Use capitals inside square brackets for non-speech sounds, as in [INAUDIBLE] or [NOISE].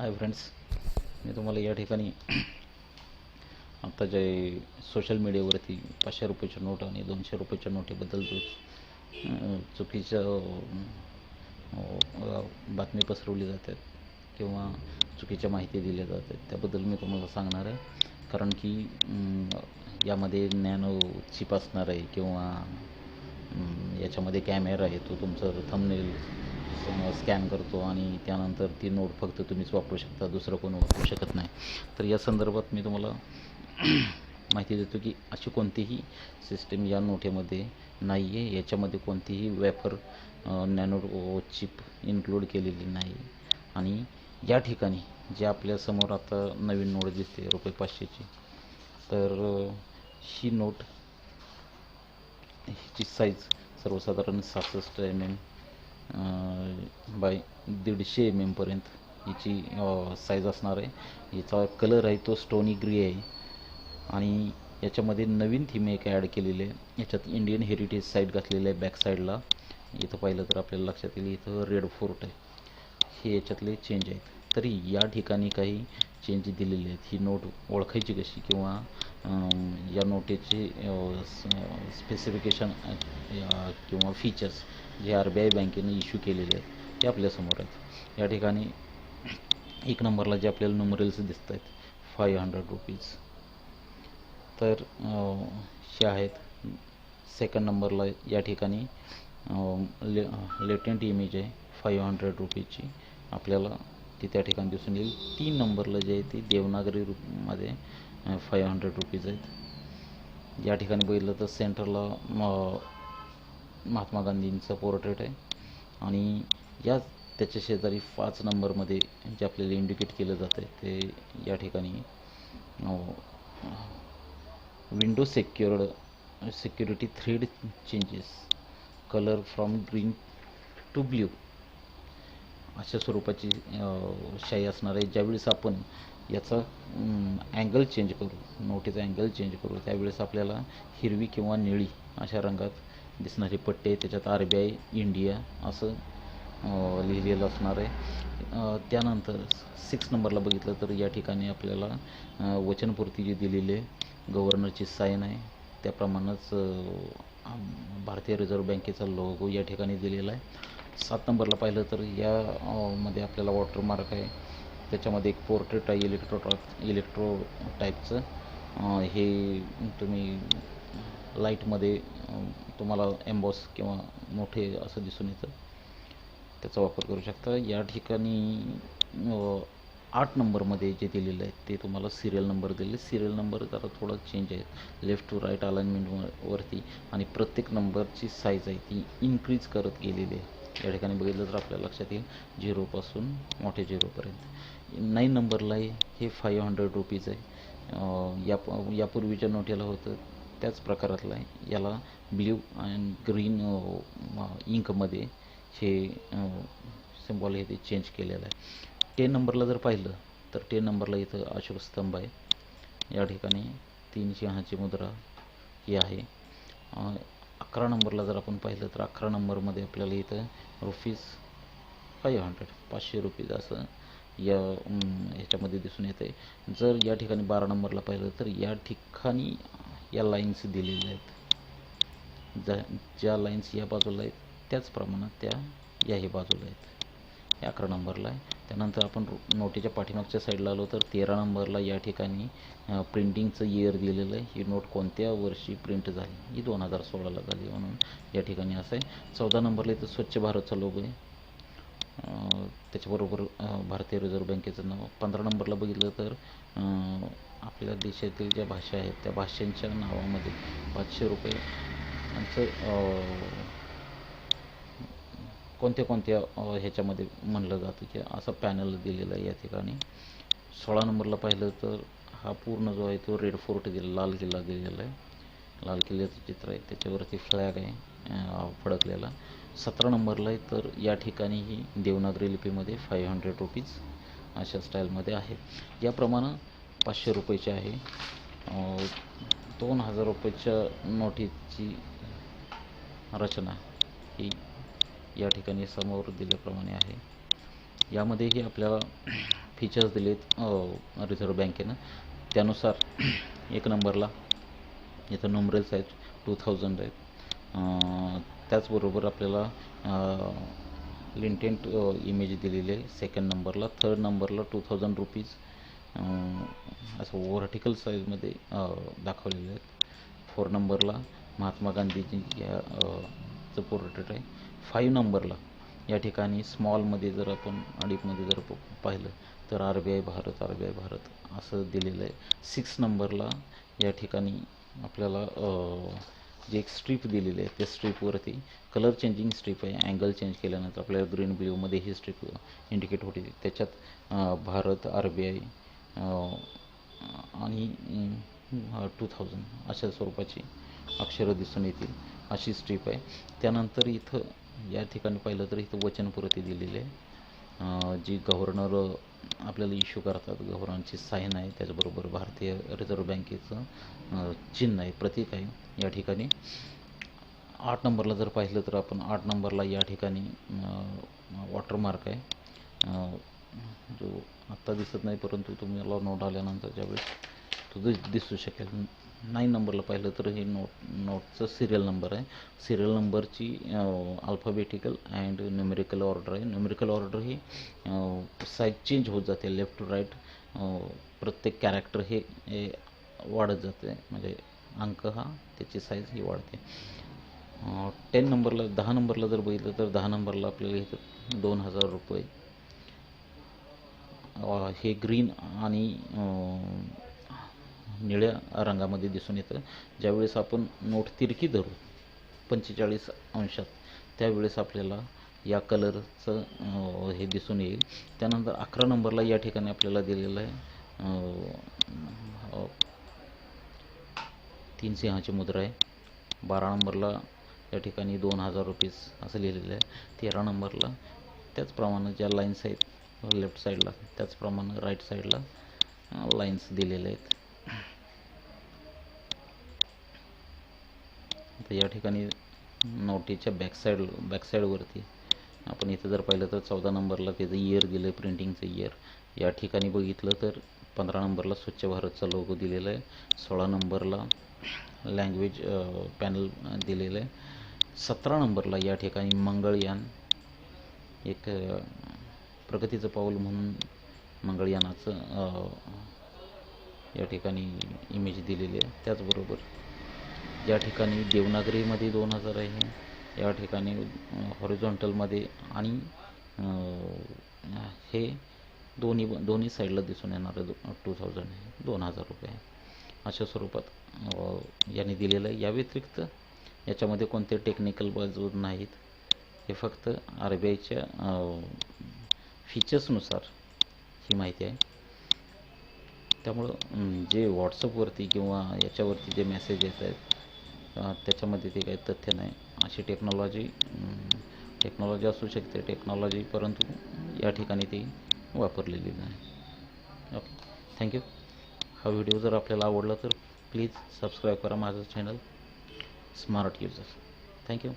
Hi friends मी तुम्हाला या ठिकाणी आता जे सोशल मीडियावरती पाचशे रुपयाच्या नोट आणि दोनशे रुपयाच्या नोटेबद्दल जो चुकीच्या चुकीचं बातमी पसरवली जातात किंवा चुकीच्या माहिती दिल्या जातात त्याबद्दल मी तुम्हाला सांगणार आहे. कारण की यामध्ये नॅनो चिप असणार आहे किंवा याच्यामध्ये कॅमेरा आहे तो तुमचं थंबनेल स्कॅन करतो आणि त्यानंतर ती नोट फक्त तुम्हीच वापरू शकता दुसरं कोण वापरू शकत नाही. तर या संदर्भात मी तुम्हाला [CLEARS THROAT] माहिती देतो की अशी कोणतीही सिस्टीम या नोटेमध्ये नाही आहे याच्यामध्ये कोणतीही वेफर नॅनो चिप इन्क्लूड केलेली नाही. आणि या ठिकाणी जे आपल्यासमोर आता नवीन नोट दिसते रुपये पाचशेची तर ही नोट ह्याची साईज सर्वसाधारण सहासष्ट एम एम बाय दीडशे एम एमपर्यंत हिची साईज असणार आहे. याचा कलर आहे तो स्टोनी ग्रे आहे. आणि याच्यामध्ये नवीन थीम एक ॲड केलेली आहे. याच्यात इंडियन हेरिटेज साईट घातलेलं आहे बॅक साईडला इथं पाहिलं तर आपल्याला लक्षात येईल इथं रेड फोर्ट आहे. हे याच्यातले चेंज आहेत. तरी या ठिकाणी काही चेंज दिलेले आहेत. ही नोट ओळखायची कशी किंवा या नोटेचे स्पेसिफिकेशन किंवा फीचर्स जे आर बी आय बँकेने इश्यू केलेले आहेत ते आपल्यासमोर आहेत. या ठिकाणी एक नंबरला जे आपल्याला नुमरेल्स दिसत आहेत फाईव्ह हंड्रेड रुपीज तर हे आहेत. सेकंड नंबरला या ठिकाणी ले लेटेंट इमेज आहे फाईव्ह हंड्रेड रुपीजची आपल्याला ती त्या ठिकाणी दिसून येईल. तीन नंबरला जे आहे ती देवनागरी रूपमध्ये फाईव्ह हंड्रेड रुपीज आहेत. या ठिकाणी बघितलं तर सेंटरला म- महात्मा गांधींचं पोर्ट्रेट आहे. आणि या त्याच्या शेजारी पाच नंबरमध्ये जे आपल्याला इंडिकेट केलं जातं आहे ते या ठिकाणी window secured security thread changes colour from green to blue अशा स्वरूपाची शाई असणार आहे. ज्यावेळेस आपण याचा अँगल चेंज करू नोटीचा अँगल चेंज करू त्यावेळेस आपल्याला हिरवी किंवा निळी अशा रंगात दिसणारे पट्टे त्याच्यात आर बी आय इंडिया असं लिहिलेलं असणार आहे त्यानंतर सिक्स नंबरला बघितलं तर या ठिकाणी आपल्याला वचनपूर्ती जी दिलेली आहे गव्हर्नरची साईन आहे त्याप्रमाणेच भारतीय रिझर्व्ह बँकेचा लोगो या ठिकाणी दिलेला आहे सात नंबरला पाहिलं तर यामध्ये आपल्याला वॉटरमार्क आहे त्याच्यामध्ये एक पोर्ट्रेट आहे इलेक्ट्रो इलेक्ट्रो टाईपचं हे तुम्ही लाईटमध्ये तुम्हाला एम्बॉस किंवा मोठे असं दिसून येतं. त्याचा वापर करू शकता. या ठिकाणी आठ नंबरमध्ये जे दिलेलं आहे ते तुम्हाला सिरियल नंबर दिले. सिरियल नंबर जरा थोडा चेंज आहे. लेफ्ट टू राईट अलाइनमेंट वरती आणि प्रत्येक नंबरची साईज आहे ती इन्क्रीज करत गेलेली आहे. या ठिकाणी बघितलं तर आपल्या लक्षात येईल झिरोपासून मोठे झिरोपर्यंत नाईन नंबरला आहे हे फाईव्ह हंड्रेड रुपीज आहे. या यापूर्वीच्या नोटेला होतं त्याच प्रकारातला आहे. याला ब्ल्यू अँड ग्रीन इंकमध्ये हे सिम्बॉल हे ते चेंज केलेलं आहे. टेन नंबरला जर पाहिलं तर टेन नंबरला इथं अशोक स्तंभ आहे. या ठिकाणी तीन सिंहाची मुद्रा ही आहे. अकरा नंबरला जर आपण पाहिलं तर अकरा नंबरमध्ये आपल्याला इथं रुपीज फाईव्ह हंड्रेड पाचशे रुपीज असं या ह्याच्यामध्ये दिसून येतं आहे जर या ठिकाणी बारा नंबरला पाहिलं तर या ठिकाणी या लाईन्स दिलेल्या आहेत. ज्या ज्या लाईन्स या बाजूला आहेत त्याच प्रमाणात त्या याही बाजूला आहेत. अकरा नंबरला आहे. त्यानंतर आपण नोटेच्या नोटीच्या पाठीमागच्या साईडला आलो तर तेरा नंबरला या ठिकाणी प्रिंटिंगचं इयर दिलेलं आहे. ही नोट कोणत्या वर्षी प्रिंट झाली? ही दोन हजार सोळाला झाली म्हणून या ठिकाणी असं आहे. चौदा नंबरला इथं स्वच्छ भारतचा लोगो आहे. त्याच्याबरोबर भारतीय रिझर्व्ह बँकेचं नाव. पंधरा नंबरला बघितलं तर आपल्या देशातील ज्या भाषा आहेत त्या भाषांच्या नावामध्ये पाचशे रुपये यांचं कोणत्या कोणत्या ह्याच्यामध्ये म्हणलं जातं की असं पॅनल दिलेलं आहे या ठिकाणी. सोळा नंबरला पाहिलं तर हा पूर्ण जो आहे तो रेड फोर्ट दिला लाल किल्ला दिलेला आहे. लाल किल्ल्याचं चित्र आहे त्याच्यावरती फ्लॅग आहे फडकलेला. सतरा नंबरला आहे तर या ठिकाणीही देवनागरी लिपीमध्ये फाईव्ह हंड्रेड रुपीज अशा स्टाईलमध्ये आहे. याप्रमाणे पाचशे रुपयाचे आहे. दोन हजार रुपयाच्या नोटीची रचना ही या ठिकाणी समोर दिल्याप्रमाणे आहे. यामध्येही आपल्याला फीचर्स दिलेत रिझर्व्ह बँकेनं त्यानुसार एक नंबरला इथं नंबरेल्स आहेत टू थाउजंड आहेत. त्याचबरोबर आपल्याला लिंटेंट इमेज दिलेली आहे. सेकंड नंबरला थर्ड नंबरला टू थाउजंड रुपीज असं व्हर्टिकल साईजमध्ये दाखवलेले आहेत. फोर नंबरला महात्मा गांधीजी या चं पोर्ट्रेट आहे. फाईव्ह नंबरला या ठिकाणी स्मॉलमध्ये जर आपण अडीपमध्ये जर प- पाहिलं तर R B I Bharat R B I Bharat असं दिलेलं आहे. सिक्स नंबरला या ठिकाणी आपल्याला जे एक स्ट्रीप दिलेली आहे त्या स्ट्रीपवरती कलर चेंजिंग स्ट्रीप आहे. अँगल चेंज केल्यानंतर आपल्याला ग्रीन ब्ल्यूमध्ये ही स्ट्रीप इंडिकेट होते. त्याच्यात भारत आर बी आय आणि टू थाउजंड अशा स्वरूपाची अक्षरं दिसून येतील अशी स्ट्रीप आहे. त्यानंतर इथं या ठिकाणी पाहिलं तर इथं वचनपुरती दिलेली आहे. जी गव्हर्नर आपल्याला इश्यू करतात गव्हर्नरची साईन आहे त्याचबरोबर भारतीय रिझर्व्ह बँकेचं चिन्ह आहे प्रतीक आहे या ठिकाणी. आठ नंबरला जर पाहिलं तर आपण आठ नंबरला या ठिकाणी वॉटरमार्क आहे. जो आत्ता दिसत नाही परंतु तुम्हाला नोट आल्यानंतर ज्यावेळेस तो दिसू शकेल. नाईन नंबरला पाहिलं तर हे नोट नोटचं सिरियल नंबर आहे. सिरियल नंबरची अल्फाबेटिकल अँड न्युमेरिकल ऑर्डर आहे. न्युमेरिकल ऑर्डर ही साईज चेंज होत जाते लेफ्ट टू राईट प्रत्येक कॅरेक्टर हे वाढत जाते. म्हणजे अंक हा त्याची साईज ही वाढते. टेन नंबरला दहा नंबरला जर बघितलं तर दहा नंबरला आपल्याला इथं दोन हजार रुपये हे ग्रीन आणि निळ्या रंगामध्ये दिसून येतं. ज्यावेळेस आपण नोट तिरकी धरू पंचेचाळीस अंशात त्यावेळेस आपल्याला या कलरचं हे दिसून येईल. त्यानंतर अकरा नंबरला या ठिकाणी आपल्याला दिलेलं आहे तीन सिंहाची मुद्रा आहे. बारा नंबरला या ठिकाणी दोन हजार रुपीज असं लिहिलेलं आहे. तेरा नंबरला त्याचप्रमाणे ज्या लाईन्स आहेत लेफ्ट साईडला त्याचप्रमाणे राईट साईडला लाईन्स दिलेल्या आहेत. तर या ठिकाणी नोटीच्या बॅकसाईड बॅकसाईडवरती आपण इथं जर पाहिलं तर चौदा नंबरला त्याचं इयर दिलं आहे प्रिंटिंगचं इयर या ठिकाणी बघितलं तर पंधरा नंबरला स्वच्छ भारतचा लोगो दिलेला आहे सोळा नंबरला लँग्वेज पॅनल दिलेलं आहे सतरा नंबरला या ठिकाणी मंगळयान एक प्रगतीचं पाऊल म्हणून मंगळयानाचं या ठिकाणी इमेज दिलेली आहे. त्याचबरोबर या ठिकाणी देवनागरीमध्ये दोन हजार आहे या ठिकाणी हॉरिझॉन्टलमध्ये आणि हे दोन्ही दोन्ही साईडला दिसून येणारं टू थाउजंड आहे दोन हजार रुपये अशा स्वरूपात यांनी दिलेलं आहे. या व्यतिरिक्त याच्यामध्ये कोणते टेक्निकल बाजू नाहीत. हे फक्त आर बी आयच्या फीचर्सनुसार ही माहिती आहे. त्यामुळं जे व्हॉट्सअपवरती किंवा याच्यावरती जे मेसेज येत आहेत त्याच्यामध्ये ते काही तथ्य नाही. अशी टेक्नॉलॉजी टेक्नॉलॉजी असू शकते टेक्नॉलॉजी परंतु या ठिकाणी ती वापरलेली नाही. ओके थँक्यू हा व्हिडिओ जर आपल्याला आवडला तर प्लीज सबस्क्राईब करा माझं चॅनल स्मार्ट युजर थँक्यू